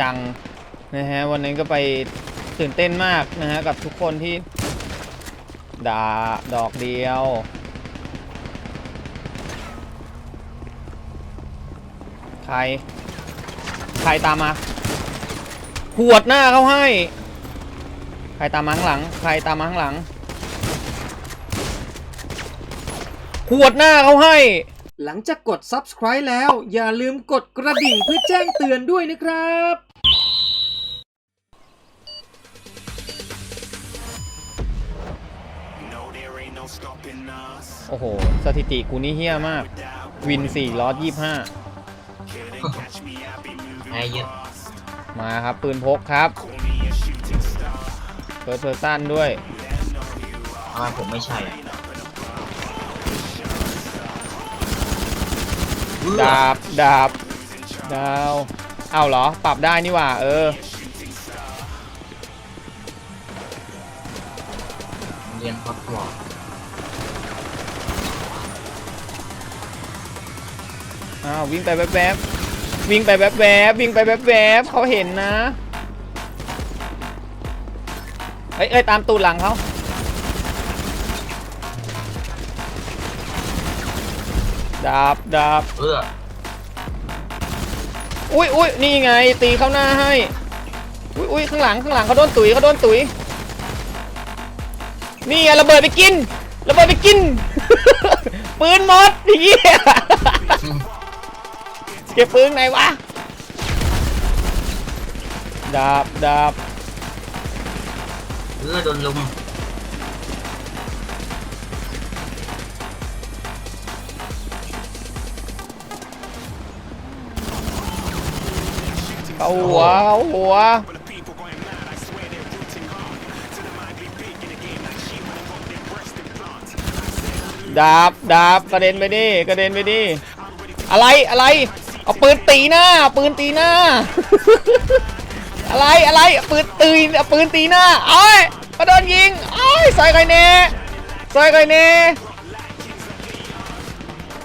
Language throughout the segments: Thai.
จังนะฮะวันนี้ก็ไปตื่นเต้นมากนะฮะกับทุกคนที่ด่าดอกเดียวใครใครตามมาขวดหน้าเขาให้ ใครตามมาข้างหลัง ใครตามมาข้างหลังขวดหน้าเขาให้ หลังจากกด subscribe แล้ว อย่าลืมกดกระดิ่งเพื่อแจ้งเตือนด้วยนะครับ โอ้โห สถิติกูนี่เฮี้ยมาก วิน4ล้อ25 Couldn't catch me, I be moving ไอ้เหี้ย fast. มาครับปืนพกครับ Call me a shooting star. เฟิร์สเพอร์ซันด้วยทำไมผมไม่ใช่อะเอื้อดาบดาบดาวเอาเหรอ ปรับได้นี่หว่า เออเรียนฮอตวอร์ อ้าววิ่งไปแวบๆวิ่งไปแวบๆวิ่งไปแวบๆเขาเห็นนะเอ้ยเอ้ยตามตูดหลังเขาดาบดาบเอื้ออุ้ยอุ้ยนี่ไง ตีเข้าหน้าให้ อุ้ยอุ้ยข้างหลังข้างหลังเขาโดนตุ๋ยเขาโดนตุ๋ยนี่ไงระเบิดไปกินระเบิดไปกิน ปืนหมดเหี้ย เก็บปืนไหนวะ ดาบดาบเอื้อโดนลุมเข้าหัวเข้าหัว But the people going mad, I swear they're rooting hard. To the mind be big in the game like sheep when they put their breast implant. ดาบดาบกระเด็นไปดิกระเด็นไปดิอะไรอะไร เอาปืนตีหน้าปืนตีหน้า อะไรอะไรปืนตีเอาปืนตีหน้าเอ้ยมาโดนยิงเอ้ยซอยไกเน่ซอยไกเน่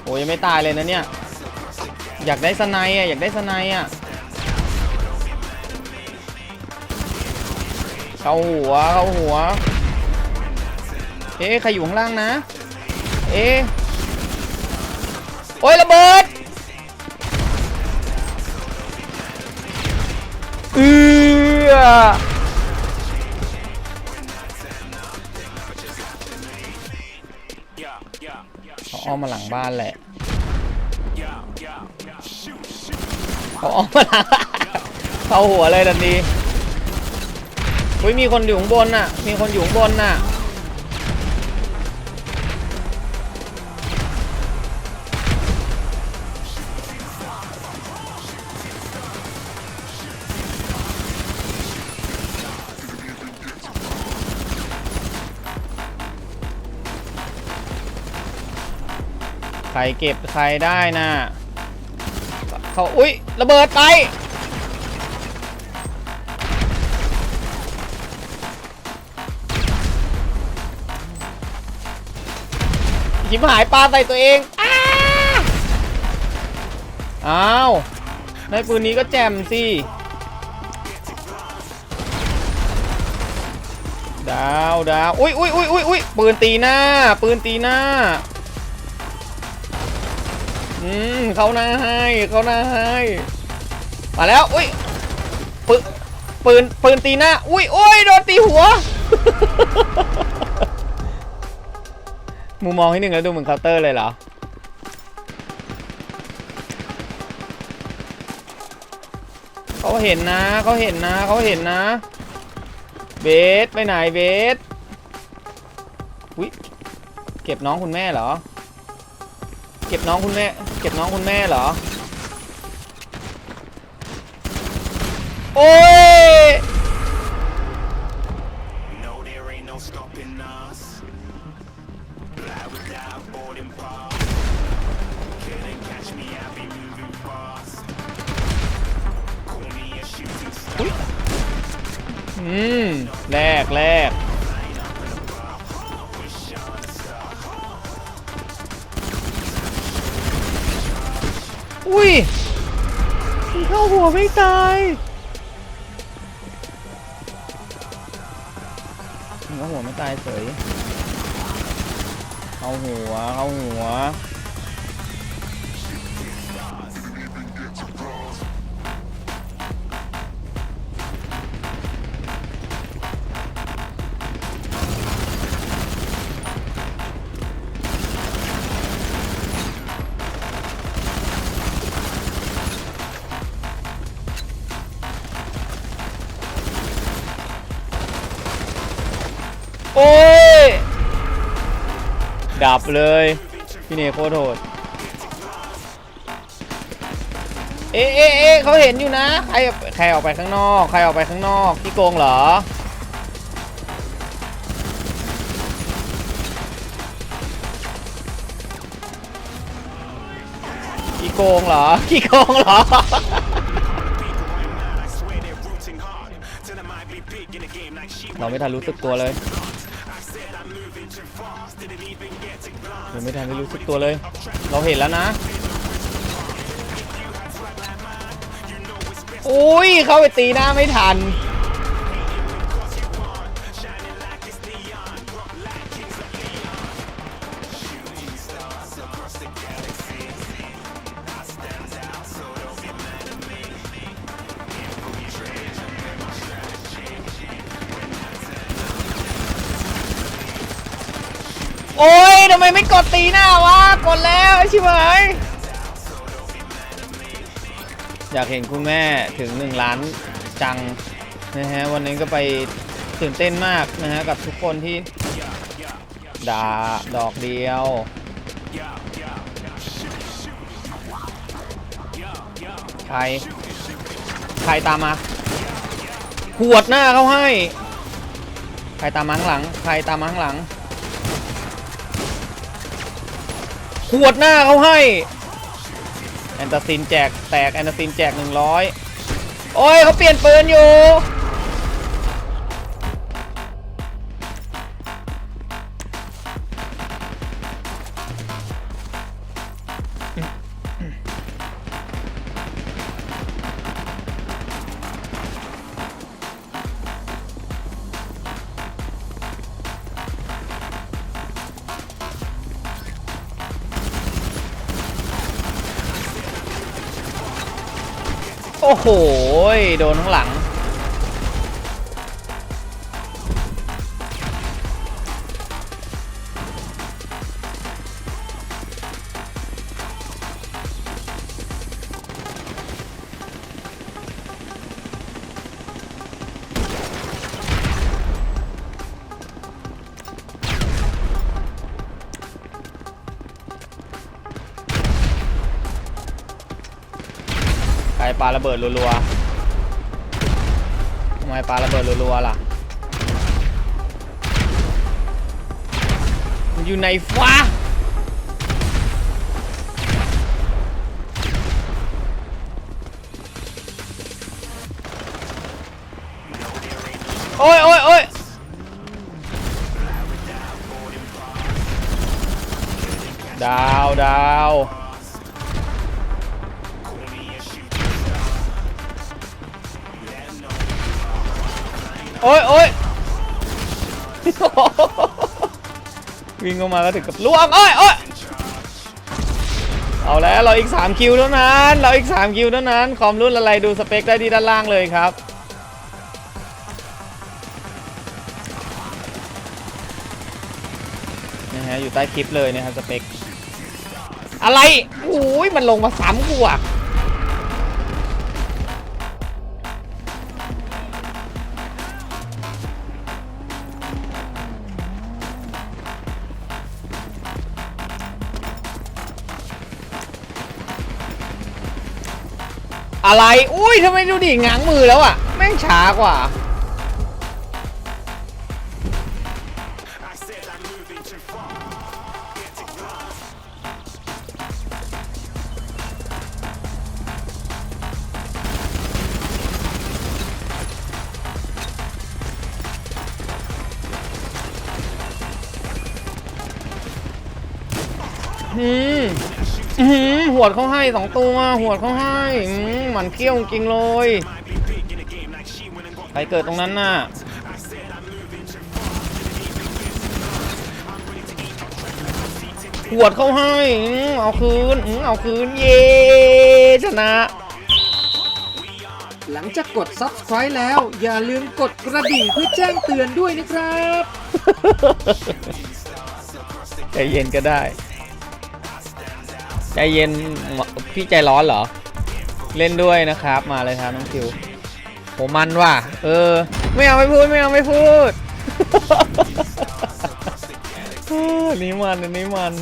โอ้ยยังไม่ตายเลยนะเนี่ย อยากได้สไนด์อะอยากได้สไนด์อะเข้าหัวเข้าหัว เอ๊ะใครอยู่ข้างล่างนะ เอ๊ะโอ้ยระเบิด อ้อมมาหลังบ้านแหละเขาอ้อมมาหลังเข้าหัวเลยดันดีอุ้ยมีคนอยู่ข้างบนน่ะ มีคนอยู่ข้างบนน่ะ รเก็บใครได้น่ะเขาอุ้ยระเบิดไปหิมหายปลาใส่ตัวเอง อ้าอ้าวในปืนนี้ก็แจ่มสิ ดาวดาวอุ้ยอุ้ยอุ้ยอุ้ยอุ้ยปืนตีหน้า ปืนตีหน้า อืมเขาหน้าให้เขาหน้าให้มาแล้วอุ้ยปืนปืนปืนตีหน้าอุ้ยโอ้ยโดนตีหัวมุมมองที่หนึ่งแล้วดูเหมือนเคาน์เตอร์เลยเหรอเขาเห็นนะเขาเห็นนะเขาเห็นนะ เบสไปไหนเบสอุ้ยเก็บน้องคุณแม่เหรอ เก็บน้องคุณแม่ เก็บน้องคุณแม่เหรอ โอ้ย No, there ain't no stopping us. Fly without boarding pass. Couldn't catch me, I be moving fast. Call me a shooting star. อืม แรกแรก ไม่ตายเอาหัวไม่ตายเฉยเอาหัวเอาหัว โอ้ย ดับเลย พี่เนโคตรโหดเอ๊ะเอ๊ะเอ๊ะเขาเห็นอยู่นะ ใครใครออกไปข้างนอก ใครออกไปข้างนอก พี่โกงเหรอ พี่โกงเหรอพี่โกงเหรอ เราไม่ทันรู้สึกตัวเลย I said I'm moving too fast. Didn't even get to glance. ยังไม่ทันได้รู้สึกตัวเลย เราเห็นแล้วนะอุ้ยเข้าไปตีหน้าไม่ทัน โอ้ยทำไมไม่กดตีหน้าวะ กดแล้วใช่ไหมอยากเห็นคุณแม่ถึง 1 ล้านจังนะฮะวันนี้ก็ไปตื่นเต้นมากนะฮะกับทุกคนที่ด่าดอกเดียวใครใครตามมาขวดหน้าเขาให้ใครตามมาข้างหลังใครตามมาข้างหลัง ขวดหน้าเขาให้ แอนตาซินแจกแตกแอนตาซินแจก 100 โอ้ยเขาเปลี่ยนปืนอยู่ โอ้โห โดนข้างหลัง ปาระเบิดรัวๆทำไมปาระเบิดรัวๆล่ะมันอยู่ในฟ้าโอ้ยโโอ้ยโอ้ยวิ่งเข้ามาก็ถึงกับล่วงโอ้ยโอ้ยเอาแล้วเราอีก 3 คิวเท่านั้น เราอีก 3 คิวเท่านั้น คอมรุ่นอะไรดูสเปคได้ที่ด้านล่างเลยครับ นะฮะ อยู่ใต้คลิปเลยนะครับสเปค อะไรโอ้ยมันลงมาสามกูอะ อะไร อุ้ยทำไมดูดิง้างมือแล้วอะ แม่งช้ากว่า อืมอื้อหือห วดเขาให้สองตัวหัวดเขาให้อืมหมันเขี้ยวจริงเลย ใครเกิดตรงนั้นน่ะหัวดเขาให้เอาคืนอืเอาคืนเย่ชนะ หลังจากกด subscribe แล้ว อย่าลืมกดกระดิ่งเพื่อแจ้งเตือนด้วยนะครับ ใจเย็นก็ได้ ใจเย็นพี่ใจร้อนเหรอ เล่นด้วยนะครับ มาเลยครับน้องคิวโหมันว่ะ เออ ไม่เอาไม่พูดไม่เอาไม่พูดนี่มันนี่มัน